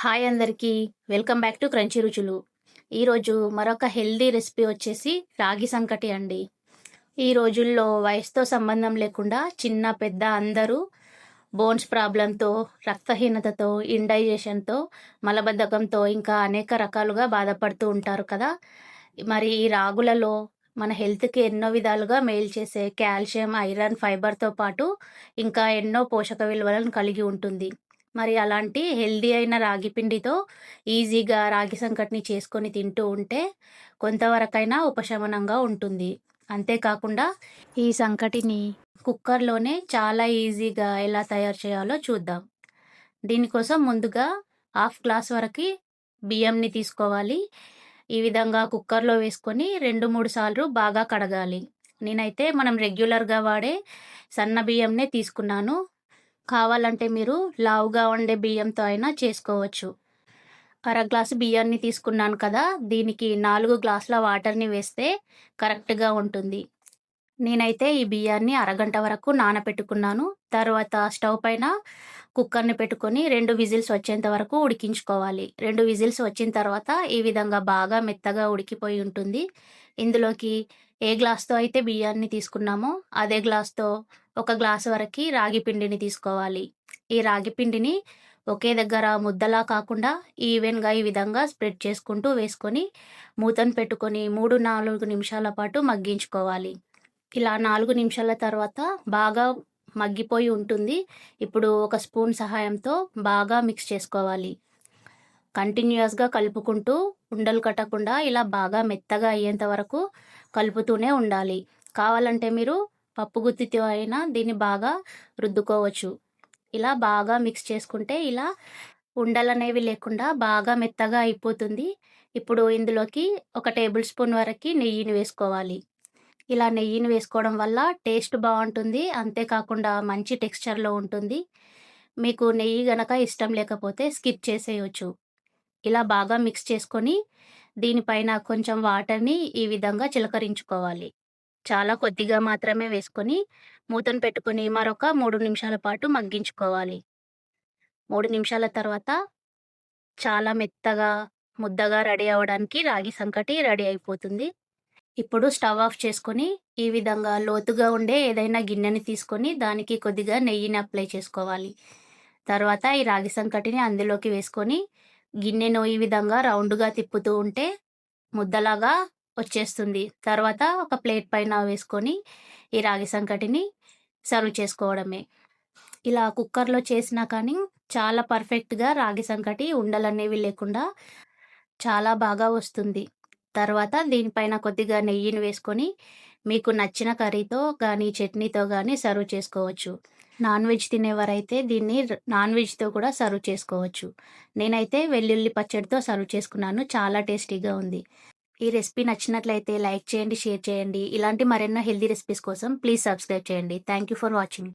Hi అందరికీ. Welcome back to crunchy రుచులు. ఈరోజు మరొక హెల్దీ రెసిపీ వచ్చేసి రాగి సంకటి అండి. ఈ రోజుల్లో వయసుతో సంబంధం లేకుండా చిన్న పెద్ద అందరూ బోన్స్ ప్రాబ్లంతో రక్తహీనతతో ఇండైజేషన్తో మలబద్ధకంతో ఇంకా అనేక రకాలుగా బాధపడుతూ ఉంటారు కదా. మరి ఈ రాగులలో మన హెల్త్కి ఎన్నో విధాలుగా మేలు చేసే కాల్షియం ఐరన్ ఫైబర్తో పాటు ఇంకా ఎన్నో పోషక విలువలను కలిగి ఉంటుంది. మరి అలాంటి హెల్దీ అయిన రాగి పిండితో ఈజీగా రాగి సంకటిని చేసుకొని తింటూ ఉంటే కొంతవరకైనా ఉపశమనంగా ఉంటుంది. అంతేకాకుండా ఈ సంకటిని కుక్కర్లోనే చాలా ఈజీగా ఎలా తయారు చేయాలో చూద్దాం. దీనికోసం ముందుగా హాఫ్ గ్లాస్ వరకు బియ్యంని తీసుకోవాలి. ఈ విధంగా కుక్కర్లో వేసుకొని రెండు మూడు సార్లు బాగా కడగాలి. నేనైతే మనం రెగ్యులర్గా వాడే సన్న బియ్యంనే తీసుకున్నాను. కావాలంటే మీరు లావుగా ఉండే బియ్యంతో అయినా చేసుకోవచ్చు. అర గ్లాసు బియ్యాన్ని తీసుకున్నాను కదా దీనికి నాలుగు గ్లాసుల వాటర్ని వేస్తే కరెక్ట్గా ఉంటుంది. నేనైతే ఈ బియ్యాన్ని అరగంట వరకు నానపెట్టుకున్నాను. తర్వాత స్టవ్ పైన కుక్కర్ని పెట్టుకొని రెండు విజిల్స్ వచ్చేంత వరకు ఉడికించుకోవాలి. రెండు విజిల్స్ వచ్చిన తర్వాత ఈ విధంగా బాగా మెత్తగా ఉడికిపోయి ఉంటుంది. ఇందులోకి ఏ గ్లాస్తో అయితే బియ్యాన్ని తీసుకున్నామో అదే గ్లాస్తో ఒక గ్లాస్ వరకు రాగి పిండిని తీసుకోవాలి. ఈ రాగి పిండిని ఒకే దగ్గర ముద్దలా కాకుండా ఈవెన్గా ఈ విధంగా స్ప్రెడ్ చేసుకుంటూ వేసుకొని మూతను పెట్టుకొని మూడు నాలుగు నిమిషాల పాటు మగ్గించుకోవాలి. ఇలా నాలుగు నిమిషాల తర్వాత బాగా మగ్గిపోయి ఉంటుంది. ఇప్పుడు ఒక స్పూన్ సహాయంతో బాగా మిక్స్ చేసుకోవాలి. కంటిన్యూస్గా కలుపుకుంటూ ఉండలు కట్టకుండా ఇలా బాగా మెత్తగా అయ్యేంత వరకు కలుపుతూనే ఉండాలి. కావాలంటే మీరు పప్పు గుత్తితో అయినా దీన్ని బాగా రుద్దుకోవచ్చు. ఇలా బాగా మిక్స్ చేసుకుంటే ఇలా ఉండలు అనేవి లేకుండా బాగా మెత్తగా అయిపోతుంది. ఇప్పుడు ఇందులోకి ఒక టేబుల్ స్పూన్ వరకు నెయ్యిని వేసుకోవాలి. ఇలా నెయ్యిని వేసుకోవడం వల్ల టేస్ట్ బాగుంటుంది. అంతేకాకుండా మంచి టెక్స్చర్లో ఉంటుంది. మీకు నెయ్యి గనక ఇష్టం లేకపోతే స్కిప్ చేసేయచ్చు. ఇలా బాగా మిక్స్ చేసుకొని దీనిపైన కొంచెం వాటర్ని ఈ విధంగా చిలకరించుకోవాలి. చాలా కొద్దిగా మాత్రమే వేసుకొని మూతను పెట్టుకొని మరొక మూడు నిమిషాల పాటు మగ్గించుకోవాలి. మూడు నిమిషాల తర్వాత చాలా మెత్తగా ముద్దగా రెడీ అవ్వడానికి రాగి సంకటి రెడీ అయిపోతుంది. ఇప్పుడు స్టవ్ ఆఫ్ చేసుకొని ఈ విధంగా లోతుగా ఉండే ఏదైనా గిన్నెని తీసుకొని దానికి కొద్దిగా నెయ్యిని అప్లై చేసుకోవాలి. తర్వాత ఈ రాగి సంకటిని అందులోకి వేసుకొని గిన్నెను ఈ విధంగా రౌండ్గా తిప్పుతూ ఉంటే ముద్దలాగా వచ్చేస్తుంది. తర్వాత ఒక ప్లేట్ పైన వేసుకొని ఈ రాగి సంకటిని సర్వ్ చేసుకోవడమే. ఇలా కుక్కర్లో చేసినా కానీ చాలా పర్ఫెక్ట్గా రాగి సంకటి ఉండలనేవి లేకుండా చాలా బాగా వస్తుంది. తర్వాత దీనిపైన కొద్దిగా నెయ్యిని వేసుకొని మీకు నచ్చిన కర్రీతో కానీ చట్నీతో కానీ సర్వ్ చేసుకోవచ్చు. నాన్ వెజ్ తినేవారైతే దీన్ని నాన్ వెజ్తో కూడా సర్వ్ చేసుకోవచ్చు. నేనైతే వెల్లుల్లి పచ్చడితో సర్వ్ చేసుకున్నాను. చాలా టేస్టీగా ఉంది. ఈ రెసిపీ నచ్చినట్లయితే లైక్ చేయండి షేర్ చేయండి. ఇలాంటి మరెన్నో హెల్దీ రెసిపీస్ కోసం ప్లీజ్ సబ్స్క్రైబ్ చేయండి. Thank you for watching.